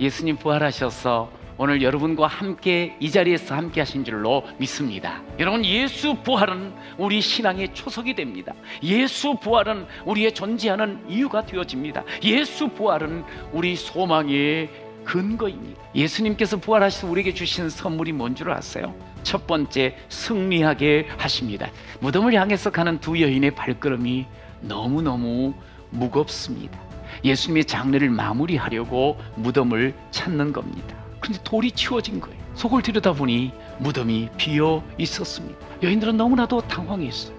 예수님 부활하셔서 오늘 여러분과 함께 이 자리에서 함께 하신 줄로 믿습니다. 여러분 예수 부활은 우리 신앙의 초석이 됩니다. 예수 부활은 우리의 존재하는 이유가 되어집니다. 예수 부활은 우리 소망의 근거입니다. 예수님께서 부활하셔서 우리에게 주신 선물이 뭔 줄 아세요? 첫 번째 승리하게 하십니다. 무덤을 향해서 가는 두 여인의 발걸음이 너무너무 무겁습니다. 예수님의 장례를 마무리하려고 무덤을 찾는 겁니다. 근데 돌이 치워진 거예요. 속을 들여다보니 무덤이 비어 있었습니다. 여인들은 너무나도 당황했어요.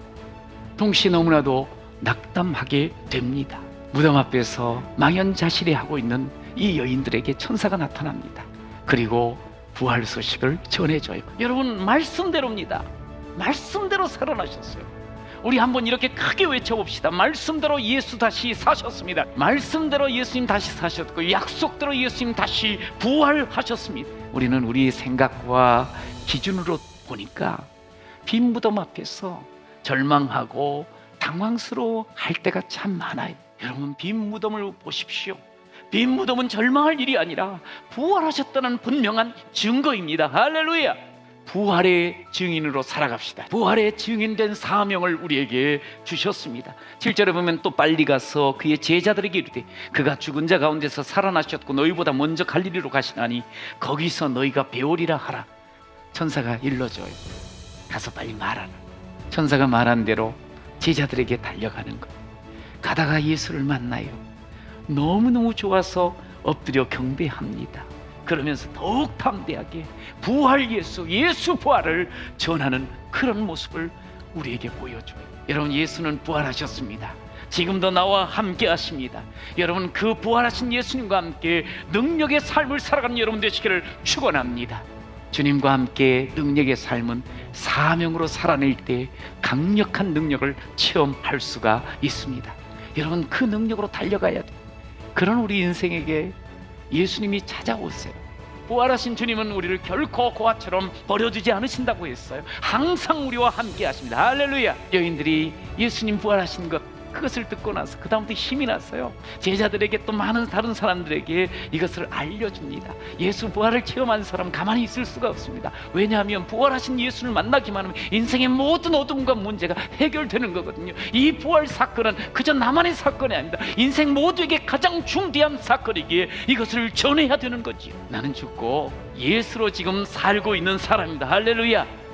동시에 너무나도 낙담하게 됩니다. 무덤 앞에서 망연자실해 하고 있는 이 여인들에게 천사가 나타납니다. 그리고 부활 소식을 전해줘요. 여러분 말씀대로입니다. 말씀대로 살아나셨어요. 우리 한번 이렇게 크게 외쳐봅시다. 말씀대로 예수 다시 사셨습니다. 말씀대로 예수님 다시 사셨고 약속대로 예수님 다시 부활하셨습니다. 우리는 우리의 생각과 기준으로 보니까 빈 무덤 앞에서 절망하고 당황스러워 할 때가 참 많아요. 여러분 빈 무덤을 보십시오. 빈 무덤은 절망할 일이 아니라 부활하셨다는 분명한 증거입니다. 할렐루야. 부활의 증인으로 살아갑시다. 부활의 증인된 사명을 우리에게 주셨습니다. 7절에 보면 또 빨리 가서 그의 제자들에게 이르되 그가 죽은 자 가운데서 살아나셨고 너희보다 먼저 갈릴리로 가시나니 거기서 너희가 배우리라 하라. 천사가 일러줘요. 가서 빨리 말하라. 천사가 말한 대로 제자들에게 달려가는 거예요. 가다가 예수를 만나요. 너무너무 좋아서 엎드려 경배합니다. 그러면서 더욱 담대하게 부활 예수, 예수 부활을 전하는 그런 모습을 우리에게 보여줘요. 여러분, 예수는 부활하셨습니다. 지금도 나와 함께 하십니다. 여러분, 그 부활하신 예수님과 함께 능력의 삶을 살아가는 여러분 되시기를 축원합니다. 주님과 함께 능력의 삶은 사명으로 살아낼 때 강력한 능력을 체험할 수가 있습니다. 여러분, 그 능력으로 달려가야 돼. 그런 우리 인생에게 예수님이 찾아오세요. 부활하신 주님은 우리를 결코 고아처럼 버려두지 않으신다고 했어요. 항상 우리와 함께 하십니다. 할렐루야. 여인들이 예수님 부활하신 것 그것을 듣고 나서 그 다음부터 힘이 났어요. 제자들에게 또 많은 다른 사람들에게 이것을 알려줍니다. 예수 부활을 체험한 사람 가만히 있을 수가 없습니다. 왜냐하면 부활하신 예수를 만나기만 하면 인생의 모든 어둠과 문제가 해결되는 거거든요. 이 부활 사건은 그저 나만의 사건이 아닙니다. 인생 모두에게 가장 중대한 사건이기에 이것을 전해야 되는 거지요. 나는 죽고 예수로 지금 살고 있는 사람입니다. 할렐루야.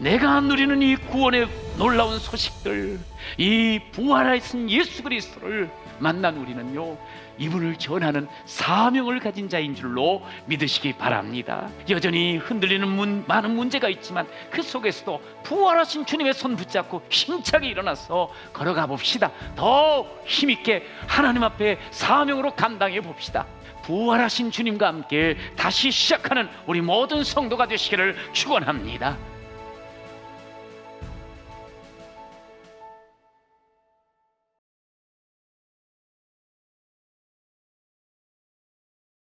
내가 누리는 이 구원의 놀라운 소식들, 이 부활하신 예수 그리스도를 만난 우리는요, 이분을 전하는 사명을 가진 자인 줄로 믿으시기 바랍니다. 여전히 흔들리는 문, 많은 문제가 있지만 그 속에서도 부활하신 주님의 손 붙잡고 힘차게 일어나서 걸어가 봅시다. 더 힘있게 하나님 앞에 사명으로 감당해 봅시다. 부활하신 주님과 함께 다시 시작하는 우리 모든 성도가 되시기를 축원합니다.